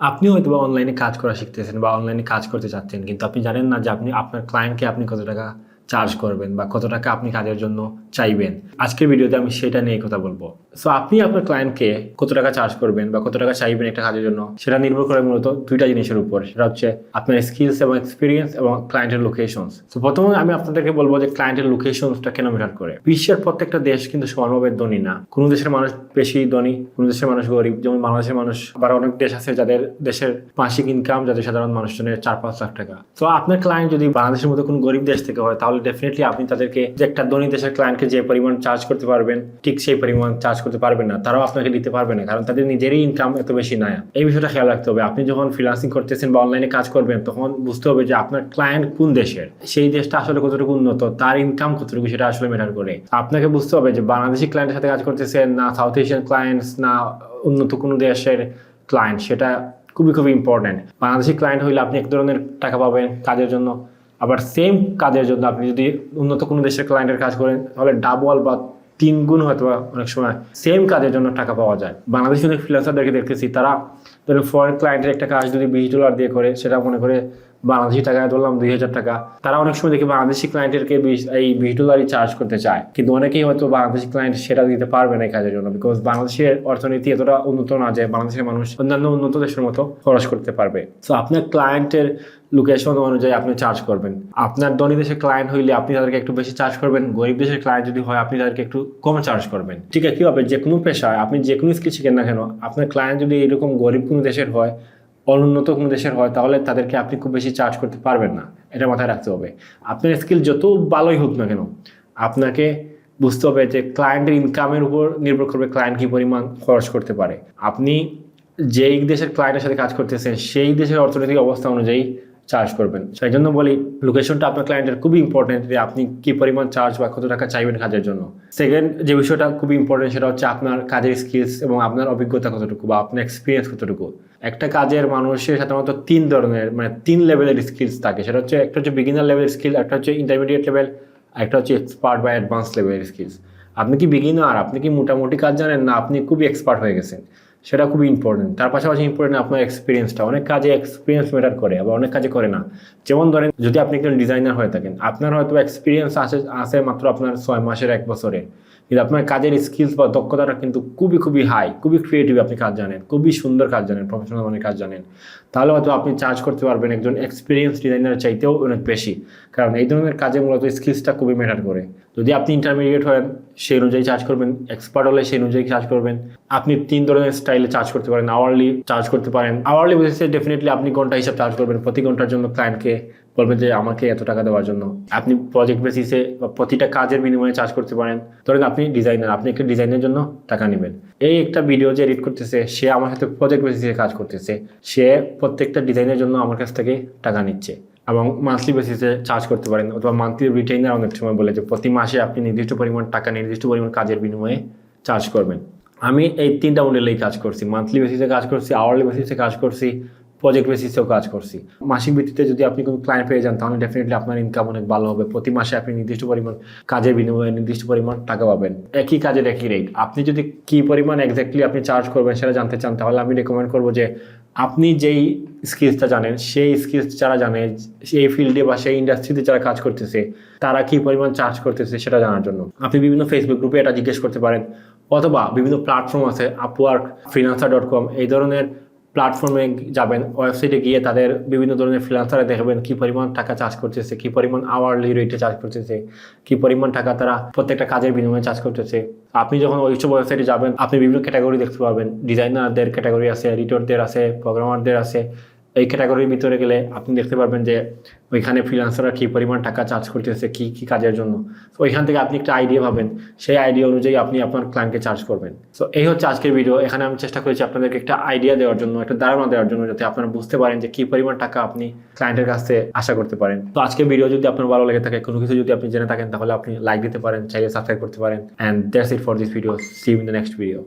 আপনি হয়তো অনলাইনে কাজ করা শিখতেছেন বা অনলাইনে কাজ করতে চাচ্ছেন, কিন্তু আপনি জানেন না যে আপনি, আপনার ক্লায়েন্টকে আপনি কত টাকা চার্জ করবেন বা কত টাকা আপনি কাজের জন্য চাইবেন। আজকের ভিডিওতে আমি সেটা নিয়ে কথা বলব। সো আপনি আপনার ক্লায়েন্টকে কত টাকা চার্জ করবেন বা কত টাকা চাইবেন একটা কাজের জন্য, সেটা নির্ভর করে মূলত দুইটা জিনিসের উপর। সেটা হচ্ছে আপনার স্কিলস এবং এক্সপিরিয়েন্স এবং ক্লায়েন্টের লোকেশনস তো প্রথমে আমি আপনাদেরকে বলব যে ক্লায়েন্টের লোকেশনসটা কেন ম্যাটার করে। বিশ্বের প্রত্যেকটা দেশ কিন্তু সমানভাবে ধনী না। কোনো দেশের মানুষ বেশি ধনী, কোনো দেশের মানুষ গরিব। যেমন বাংলাদেশের মানুষ, আবার অনেক দেশ আছে যাদের দেশের মাসিক ইনকাম যাদের সাধারণ মানুষজনের চার পাঁচ লাখ টাকা। তো আপনার ক্লায়েন্ট যদি বাংলাদেশের মতো কোনো গরিব দেশ থেকে হয়, তাহলে ডেফিনেটলি আপনি তাদেরকে যে একটা ধনী দেশের ক্লায়েন্টকে যে পরিমাণ চার্জ করতে পারবেন, ঠিক সেই পরিমাণ চার্জ করতে পারবেন না, তারাও আপনাকে দিতে পারবে না, কারণ তাদের নিজেরই ইনকাম এত বেশি নাই। এই বিষয়টা খেয়াল রাখতে হবে। আপনি যখন ফ্রিলান্সিং করতেছেন বা অনলাইনে কাজ করবেন, তখন বুঝতে হবে যে আপনার ক্লায়েন্ট কোন দেশের? সেই দেশটা আসলে কতটুকু উন্নত? তার ইনকাম কতটুকু সেটা আসলে ম্যাটার করে? আপনাকে বুঝতে হবে যে বাংলাদেশি ক্লায়েন্টের সাথে কাজ করতেছেন না সাউথ এশিয়ান ক্লায়েন্টস না উন্নত কোনো দেশের ক্লায়েন্ট সেটা খুবই খুবই ইম্পর্টেন্ট বাংলাদেশি ক্লায়েন্ট হইলে আপনি এক ধরনের টাকা পাবেন কাজের জন্য। আবার সেম কাজের জন্য আপনি যদি উন্নত কোনো দেশের ক্লায়েন্টের কাজ করেন, তাহলে ডাবল বা তিন গুণ হয়তো অনেক সময় সেম কাজের জন্য টাকা পাওয়া যায়। বাংলাদেশি অনেক ফ্রিল্যান্সারদেরকে দেখতেছি, তারা ধরুন ফরেন ক্লায়েন্টের একটা কাজ যদি বিশ ডলার দিয়ে করে, সেটা মনে করে বাংলাদেশি টাকায় ধরলাম দুই হাজার টাকা। তারা অনেক সময় দেখি বাংলাদেশি ক্লায়েন্টেরকে এই বিশ ডলারই চার্জ করতে চায়। কিন্তু অনেকেই হয়তো বাংলাদেশি ক্লায়েন্ট সেটা দিতে পারবে না কাজের জন্য বিকজ বাংলাদেশের অর্থনীতি এতটা উন্নত না যে বাংলাদেশের মানুষ অন্যান্য উন্নত দেশের মতো খরচ করতে পারবে। তো আপনার ক্লায়েন্টের লোকেশন অনুযায়ী আপনি চার্জ করবেন। আপনার ধনী দেশের ক্লায়েন্ট হইলে আপনি তাদেরকে একটু বেশি চার্জ করবেন। গরিব দেশের ক্লায়েন্ট যদি হয়, আপনি তাদেরকে একটু কম চার্জ করবেন। ঠিক আছে কি হবে যে কোনো পেশায়, আপনি যে কোনো স্কিল শিখেন না কেন, আপনার ক্লায়েন্ট যদি এরকম গরিব কোনো দেশের হয় অনুন্নত কোনো দেশের হয়, তাহলে তাদেরকে আপনি খুব বেশি চার্জ করতে পারবেন না। এটা মাথায় রাখতে হবে। আপনার স্কিল যত ভালোই হোক না কেন, আপনাকে বুঝতে হবে যে ক্লায়েন্টের ইনকামের উপর নির্ভর করবে ক্লায়েন্ট কী পরিমাণ খরচ করতে পারে। আপনি যেই দেশের ক্লায়েন্টের সাথে কাজ করতেছেন, সেই দেশের অর্থনৈতিক অবস্থা অনুযায়ী চার্জ করবেন। সেই জন্য বলি লোকেশনটা আপনার ক্লায়েন্টের খুবই ইম্পর্টেন্ট যে আপনি কি পরিমাণ চার্জ বা কত টাকা চাইবেন কাজের জন্য। সেকেন্ড যে বিষয়টা খুবই ইম্পর্টেন্ট সেটা হচ্ছে আপনার কাজের স্কিলস এবং আপনার অভিজ্ঞতা কতটুকু বা আপনার এক্সপিরিয়েন্স কতটুকু। একটা কাজের মানুষের সাধারণত তিন ধরনের মানে তিন লেভেলের স্কিলস থাকে। সেটা হচ্ছে একটা হচ্ছে বিগিনার লেভেলের স্কিল একটা হচ্ছে ইন্টারমিডিয়েট লেভেল একটা হচ্ছে এক্সপার্ট বা অ্যাডভান্স লেভেলের স্কিলস আপনি কি বিগিনার আপনি কি মোটামুটি কাজ জানেন? না, আপনি খুবই এক্সপার্ট হয়ে গেছেন। সেটা খুবই ইম্পর্টেন্ট তার পাশাপাশি ইম্পর্টেন্ট আপনার এক্সপিরিয়েন্সটা অনেক কাজে এক্সপিরিয়েন্স ম্যাটার করে, আবার অনেক কাজে করে না। যেমন ধরেন, যদি আপনি একজন ডিজাইনার হয়ে থাকেন, আপনার হয়তো এক্সপিরিয়েন্স আছে আছে মাত্র আপনার ছয় মাসের এক বছরে। কিন্তু আপনার কাজের স্কিলস বা দক্ষতাটা কিন্তু খুবই খুবই হাই খুবই ক্রিয়েটিভ আপনি কাজ জানেন, খুবই সুন্দর কাজ জানেন প্রফেশনাল মানের কাজ জানেন। তাহলে হয়তো আপনি চার্জ করতে পারবেন একজন এক্সপিরিয়েন্স ডিজাইনার চাইতেও অনেক বেশি। কারণ এই ধরনের কাজে মূলত স্কিলসটা খুবই ম্যাটার করে। যদি আপনি ইন্টারমিডিয়েট হন সেই অনুযায়ী চার্জ করবেন এক্সপার্ট হলে সেই অনুযায়ী চার্জ করবেন। আপনি তিন ধরনের স্টাইলে চার্জ করতে পারেন আওয়ারলি চার্জ করতে পারেন। আওয়ারলি বেসিসে ডেফিনেটলি আপনি ঘণ্টা হিসাব চার্জ করবেন প্রতি ঘণ্টার জন্য ক্লায়েন্টকে বলবেন যে আমাকে এত টাকা দেওয়ার জন্য। আপনি প্রজেক্ট বেসিসে বা প্রতিটা কাজের বিনিময়ে চার্জ করতে পারেন। ধরেন আপনি ডিজাইনার আপনি একটা ডিজাইনের জন্য টাকা নেবেন। এই একটা ভিডিও যে এডিট করতেছে, সে আমার সাথে প্রজেক্ট বেসিসে কাজ করতেছে। সে প্রত্যেকটা ডিজাইনের জন্য আমার কাছ থেকে টাকা নিচ্ছে। এবং মান্থলি বেসিসে চার্জ করতে পারেন অথবা মান্থলি রিটেইনার অনেক সময় বলে যে প্রতি মাসে আপনি নির্দিষ্ট পরিমাণ টাকা, নির্দিষ্ট পরিমাণ কাজের বিনিময়ে চার্জ করবেন। আমি এই তিনটা মডেলেই কাজ করছি। মান্থলি বেসিসে কাজ করছি আওয়ারলি বেসিসে কাজ করছি প্রজেক্ট বেসিসেও কাজ করছি। মাসিক ভিত্তিতে যদি আপনি কোনো ক্লায়েন্ট পেয়ে যান, তাহলে ডেফিনেটলি আপনার ইনকাম অনেক ভালো হবে। প্রতি মাসে আপনি নির্দিষ্ট পরিমাণ কাজের বিনিময়ে নির্দিষ্ট পরিমাণ টাকা পাবেন। একই কাজের একই রেট আপনি যদি কী পরিমাণ এক্স্যাক্টলি আপনি চার্জ করবেন সেটা জানতে চান, তাহলে আমি রেকমেন্ড করব যে আপনি যেই স্কিলসটা জানেন, সেই স্কিলস যারা জানে, সেই ফিল্ডে বা সেই ইন্ডাস্ট্রিতে যারা কাজ করতেছে, তারা কি পরিমাণ চার্জ করতেছে সেটা জানার জন্য। আপনি বিভিন্ন ফেসবুক গ্রুপে এটা জিজ্ঞেস করতে পারেন, অথবা বিভিন্ন প্ল্যাটফর্ম আছে আপওয়ার্ক ফ্রিলান্সার ডট কম এই ধরনের প্ল্যাটফর্মে যাবেন ওয়েবসাইটে গিয়ে তাদের বিভিন্ন ধরনের ফ্রিলান্সারে দেখবেন কি পরিমাণ টাকা চার্জ করতেছে, কি পরিমাণ আওয়ারলি রেটে চার্জ করতেছে, কি পরিমাণ টাকা তারা প্রত্যেকটা কাজের বিনিময়ে চার্জ করতেছে। আপনি যখন ওইসব ওয়েবসাইটে যাবেন, আপনি বিভিন্ন ক্যাটাগরি দেখতে পাবেন। ডিজাইনারদের ক্যাটাগরি আছে এডিটরদের আছে প্রোগ্রামারদের আছে এই ক্যাটাগরির ভিতরে গেলে আপনি দেখতে পারবেন যে ওইখানে ফ্রিলান্সাররা কী পরিমাণ টাকা চার্জ করতেছে, কী কী কাজের জন্য। তো ওইখান থেকে আপনি একটা আইডিয়া পাবেন সেই আইডিয়া অনুযায়ী আপনি আপনার ক্লায়েন্টকে চার্জ করবেন। তো এই হচ্ছে আজকের ভিডিও এখানে আমি চেষ্টা করেছি আপনাদেরকে একটা আইডিয়া দেওয়ার জন্য, একটা ধারণা দেওয়ার জন্য, যাতে আপনারা বুঝতে পারেন যে কী পরিমাণ টাকা আপনি ক্লায়েন্টের কাছ আশা করতে পারেন। তো আজকের ভিডিও যদি আপনার ভালো লেগে থাকে, কোনো কিছু যদি আপনি জেনে থাকেন, তাহলে আপনি লাইক দিতে পারেন, চাইলে সাবস্ক্রাইব করতে পারেন। And that's it for this video see in the next video